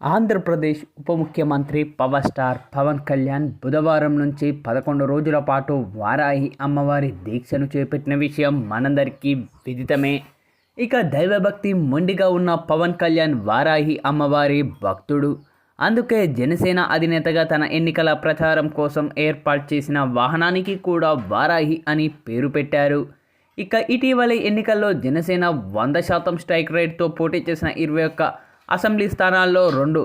ఆంధ్రప్రదేశ్ ఉప ముఖ్యమంత్రి power star Pawan Kalyan బుధవారం నుంచి పదకొండు రోజుల పాటు వారాహి అమ్మవారి దీక్షను చేపట్టిన విషయం మనందరికీ విదితమే. ఇక దైవభక్తి మొండిగా ఉన్న పవన్ కళ్యాణ్ వారాహి అమ్మవారి భక్తుడు. అందుకే జనసేన అధినేతగా తన ఎన్నికల ప్రచారం కోసం ఏర్పాటు చేసిన వాహనానికి కూడా వారాహి అని పేరు పెట్టారు. ఇక ఇటీవలి ఎన్నికల్లో జనసేన వంద శాతం స్ట్రైక్ రేట్తో పోటీ చేసిన ఇరవై ఒక్క అసెంబ్లీ స్థానాల్లో రెండు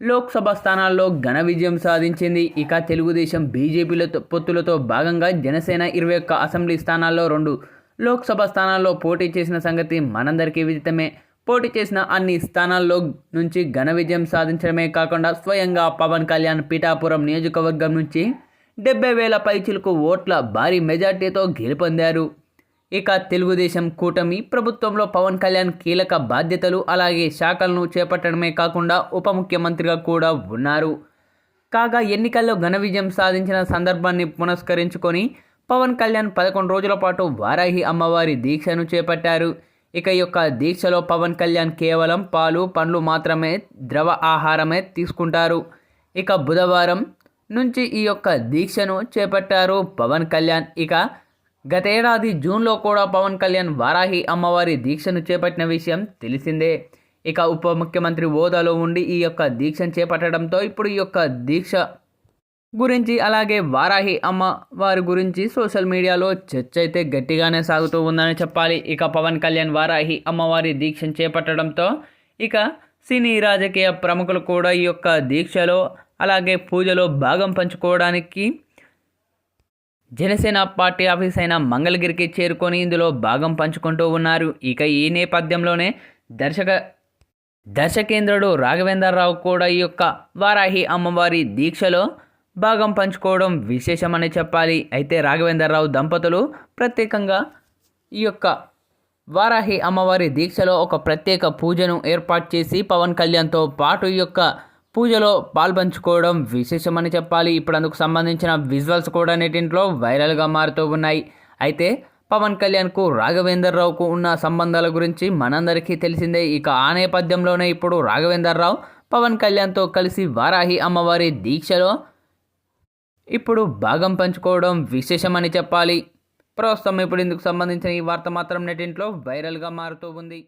లోక్సభ స్థానాల్లో ఘన విజయం సాధించింది. ఇక తెలుగుదేశం బీజేపీలతో పొత్తులతో భాగంగా జనసేన ఇరవై ఒక్క అసెంబ్లీ స్థానాల్లో రెండు లోక్సభ స్థానాల్లో పోటీ చేసిన సంగతి మనందరికీ విదితమే. పోటీ చేసిన అన్ని స్థానాల్లో నుంచి ఘన విజయం సాధించడమే కాకుండా స్వయంగా పవన్ కళ్యాణ్ పీఠాపురం నియోజకవర్గం నుంచి డెబ్బై వేల పైచిలకు ఓట్ల భారీ మెజార్టీతో గెలుపొందారు. ఇక తెలుగుదేశం కూటమి ప్రభుత్వంలో పవన్ కళ్యాణ్ కీలక బాధ్యతలు అలాగే శాఖలను చేపట్టడమే కాకుండా ఉప ముఖ్యమంత్రిగా కూడా ఉన్నారు. కాగా ఎన్నికల్లో ఘన విజయం సాధించిన సందర్భాన్ని పునస్కరించుకొని పవన్ కళ్యాణ్ పదకొండు రోజుల పాటు వారాహి అమ్మవారి దీక్షను చేపట్టారు. ఇక యొక్క దీక్షలో పవన్ కళ్యాణ్ కేవలం పాలు పండ్లు మాత్రమే ద్రవ ఆహారమే తీసుకుంటారు. ఇక బుధవారం నుంచి ఈ యొక్క దీక్షను చేపట్టారు పవన్ కళ్యాణ్. ఇక గతేడాది జూన్లో కూడా పవన్ కళ్యాణ్ వారాహి అమ్మవారి దీక్షను చేపట్టిన విషయం తెలిసిందే. ఇక ఉప ముఖ్యమంత్రి హోదాలో ఉండి ఈ యొక్క దీక్షను చేపట్టడంతో ఇప్పుడు ఈ యొక్క దీక్ష గురించి అలాగే వారాహి అమ్మ వారి గురించి సోషల్ మీడియాలో చర్చ అయితే గట్టిగానే సాగుతూ ఉందని చెప్పాలి. ఇక పవన్ కళ్యాణ్ వారాహి అమ్మవారి దీక్షను చేపట్టడంతో ఇక సినీ రాజకీయ ప్రముఖులు కూడా ఈ యొక్క దీక్షలో అలాగే పూజలో భాగం పంచుకోవడానికి జనసేన పార్టీ ఆఫీస్ అయిన మంగళగిరికి చేరుకొని ఇందులో భాగం పంచుకుంటూ ఉన్నారు. ఇక ఈ నేపథ్యంలోనే దర్శక దర్శకేంద్రుడు రాఘవేంద్రరావు కూడా ఈ యొక్క వారాహి అమ్మవారి దీక్షలో భాగం పంచుకోవడం విశేషమని చెప్పాలి. అయితే రాఘవేంద్రరావు దంపతులు ప్రత్యేకంగా ఈ యొక్క వారాహి అమ్మవారి దీక్షలో ఒక ప్రత్యేక పూజను ఏర్పాటు చేసి పవన్ కళ్యాణ్తో పాటు ఈ యొక్క పూజలో పాల్పంచుకోవడం విశేషమని చెప్పాలి. ఇప్పుడు అందుకు సంబంధించిన విజువల్స్ కూడా నెటింట్లో వైరల్గా మారుతూ ఉన్నాయి. అయితే పవన్ కళ్యాణ్కు రాఘవేందర్రావుకు ఉన్న సంబంధాల గురించి మనందరికీ తెలిసిందే. ఇక ఆ నేపథ్యంలోనే ఇప్పుడు రాఘవేందర్రావు పవన్ కళ్యాణ్తో కలిసి వారాహి అమ్మవారి దీక్షలో ఇప్పుడు భాగం పంచుకోవడం విశేషమని చెప్పాలి. ప్రస్తుతం ఇప్పుడు ఇందుకు సంబంధించిన ఈ వార్త మాత్రం నెటింట్లో వైరల్గా మారుతూ ఉంది.